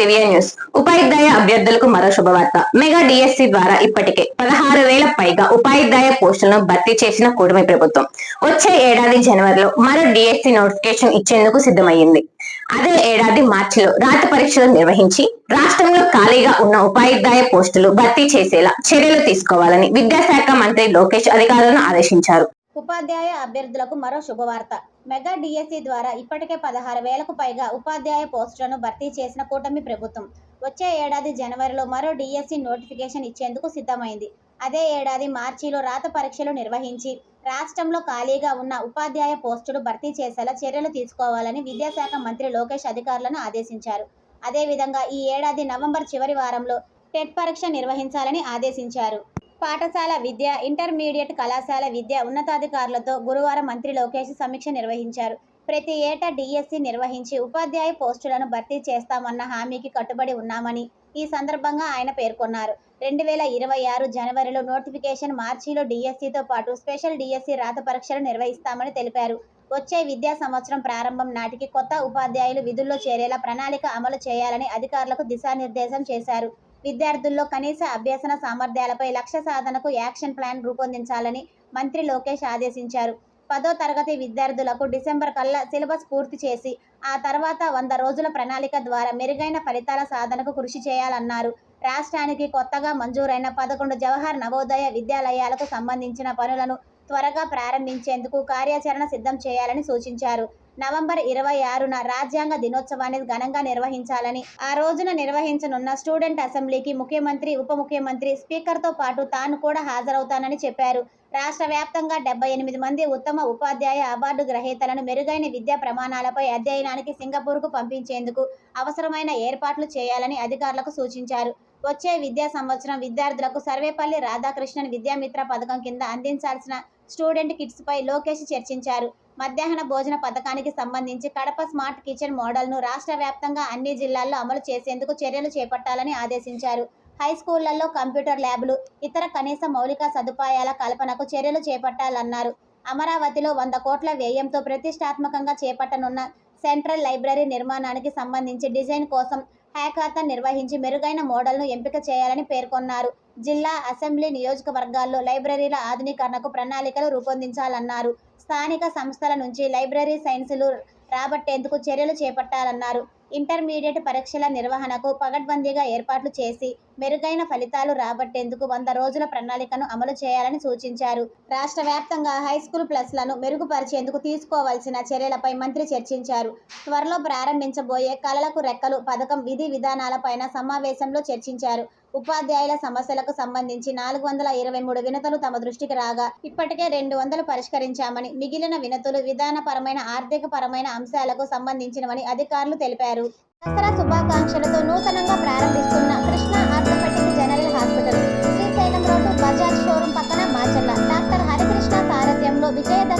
Vivian news ఉపాధ్యాయ అభ్యర్థులకు మరో శుభవార్త. మెగా డిఎస్సి ద్వారా ఇప్పటికే పదహారు వేల పైగా ఉపాధ్యాయ పోస్టులను భర్తీ చేసిన కూటమి ప్రభుత్వం. వచ్చే ఏడాది జనవరిలో మరో డిఎస్సి నోటిఫికేషన్ ఇచ్చేందుకు సిద్ధమైంది అదే ఏడాది మార్చిలో రాత పరీక్షలు నిర్వహించి రాష్ట్రంలో ఖాళీగా ఉన్న ఉపాధ్యాయ పోస్టులు భర్తీ చేసేలా చర్యలు తీసుకోవాలని విద్యాశాఖ మంత్రి లోకేష్ అధికారులను ఆదేశించారు. ఉపాధ్యాయ అభ్యర్థులకు మరో శుభవార్త. మెగా డిఎస్సి ద్వారా ఇప్పటికే పదహారు వేలకు పైగా ఉపాధ్యాయ పోస్టులను భర్తీ చేసిన కూటమి ప్రభుత్వం. వచ్చే ఏడాది జనవరిలో మరో డిఎస్సి నోటిఫికేషన్ ఇచ్చేందుకు సిద్ధమైంది. అదే ఏడాది మార్చిలో రాత పరీక్షలు నిర్వహించి రాష్ట్రంలో ఖాళీగా ఉన్న ఉపాధ్యాయ పోస్టులు భర్తీ చేసేలా చర్యలు తీసుకోవాలని విద్యాశాఖ మంత్రి లోకేష్ అధికారులను ఆదేశించారు. అదేవిధంగా ఈ ఏడాది నవంబర్ చివరి వారంలో టెట్ పరీక్ష నిర్వహించాలని ఆదేశించారు. పాఠశాల విద్య ఇంటర్మీడియట్ కళాశాల విద్య ఉన్నతాధికారులతో గురువారం మంత్రి లోకేష్ సమీక్ష నిర్వహించారు. ప్రతి ఏటా డిఎస్సి నిర్వహించి ఉపాధ్యాయ పోస్టులను భర్తీ చేస్తామన్న హామీకి కట్టుబడి ఉన్నామని ఈ సందర్భంగా ఆయన పేర్కొన్నారు. రెండు వేల ఇరవై ఆరు జనవరిలో నోటిఫికేషన్ మార్చిలో డిఎస్సితో పాటు స్పెషల్ డిఎస్సి రాత పరీక్షలు నిర్వహిస్తామని తెలిపారు. వచ్చే విద్యా సంవత్సరం ప్రారంభం నాటికి కొత్త ఉపాధ్యాయులు విధుల్లో చేరేలా ప్రణాళిక అమలు చేయాలని అధికారులకు దిశానిర్దేశం చేశారు. విద్యార్థుల్లో కనీస అభ్యసన సామర్థ్యాలపై లక్ష్య సాధనకు యాక్షన్ ప్లాన్ రూపొందించాలని మంత్రి లోకేష్ ఆదేశించారు. పదో తరగతి విద్యార్థులకు డిసెంబర్ కల్లా సిలబస్ పూర్తి చేసి ఆ తర్వాత వంద రోజుల ప్రణాళిక ద్వారా మెరుగైన ఫలితాల సాధనకు కృషి చేయాలన్నారు. రాష్ట్రానికి కొత్తగా మంజూరైన పదకొండు జవహర్ నవోదయ విద్యాలయాలకు సంబంధించిన పనులను త్వరగా ప్రారంభించేందుకు కార్యాచరణ సిద్ధం చేయాలని సూచించారు. నవంబర్ ఇరవై ఆరున రాజ్యాంగ దినోత్సవాన్ని ఘనంగా నిర్వహించాలని ఆ రోజున నిర్వహించనున్న స్టూడెంట్ అసెంబ్లీకి ముఖ్యమంత్రి ఉప ముఖ్యమంత్రి స్పీకర్తో పాటు తాను కూడా హాజరవుతానని చెప్పారు. రాష్ట్ర వ్యాప్తంగా డెబ్బై ఎనిమిది మంది ఉత్తమ ఉపాధ్యాయ అవార్డు గ్రహీతలను మెరుగైన విద్యా ప్రమాణాలపై అధ్యయనానికి సింగపూర్కు పంపించేందుకు అవసరమైన ఏర్పాట్లు చేయాలని అధికారులకు సూచించారు. వచ్చే విద్యా సంవత్సరం విద్యార్థులకు సర్వేపల్లి రాధాకృష్ణన్ విద్యామిత్ర పథకం కింద అందించాల్సిన స్టూడెంట్ కిట్స్ పై లోకేష్ చర్చించారు. మధ్యాహ్న భోజన పథకానికి సంబంధించి కడప స్మార్ట్ కిచెన్ మోడల్ను రాష్ట్ర వ్యాప్తంగా అన్ని జిల్లాల్లో అమలు చేసేందుకు చర్యలు చేపట్టాలని ఆదేశించారు. హై స్కూళ్ళలో కంప్యూటర్ ల్యాబ్లు ఇతర కనీస మౌలిక సదుపాయాల కల్పనకు చర్యలు చేపట్టాలన్నారు. అమరావతిలో వంద కోట్ల వ్యయంతో ప్రతిష్టాత్మకంగా చేపట్టనున్న సెంట్రల్ లైబ్రరీ నిర్మాణానికి సంబంధించి డిజైన్ కోసం హ్యాకాథన్ నిర్వహించి మెరుగైన మోడల్ను ఎంపిక చేయాలని పేర్కొన్నారు. జిల్లా అసెంబ్లీ నియోజకవర్గాల్లో లైబ్రరీల ఆధునీకరణకు ప్రణాళికలు రూపొందించాలన్నారు. స్థానిక సంస్థల నుంచి లైబ్రరీ సైన్సులు రాబట్టేందుకు చర్యలు చేపట్టాలన్నారు. ఇంటర్మీడియట్ పరీక్షల నిర్వహణకు పగడ్బందీగా ఏర్పాట్లు చేసి మెరుగైన ఫలితాలు రాబట్టేందుకు వంద రోజుల ప్రణాళికను అమలు చేయాలని సూచించారు. రాష్ట్ర వ్యాప్తంగా హైస్కూల్ ప్లస్లను మెరుగుపరిచేందుకు తీసుకోవాల్సిన చర్యలపై మంత్రి చర్చించారు. త్వరలో ప్రారంభించబోయే కళలకు రెక్కలు పథకం విధి విధానాలపైన సమావేశంలో చర్చించారు. ఉపాధ్యాయుల సమస్యలకు సంబంధించి నాలుగు వందల ఇరవై మూడు వినతులు తమ దృష్టికి రాగా ఇప్పటికే రెండు వందలు పరిష్కరించామని మిగిలిన వినతులు విధానపరమైన ఆర్థిక పరమైన అంశాలకు సంబంధించినవని అధికారులు తెలిపారు. దసరా శుభాకాంక్షలతో నూతనంగా ప్రారంభిస్తున్న Krishna orthopaedic general hospital Srisailam road Bajaj showroom పక్కన మాచర్ల. డాక్టర్ హరికృష్ణ సారథ్యంలో విజయదశమి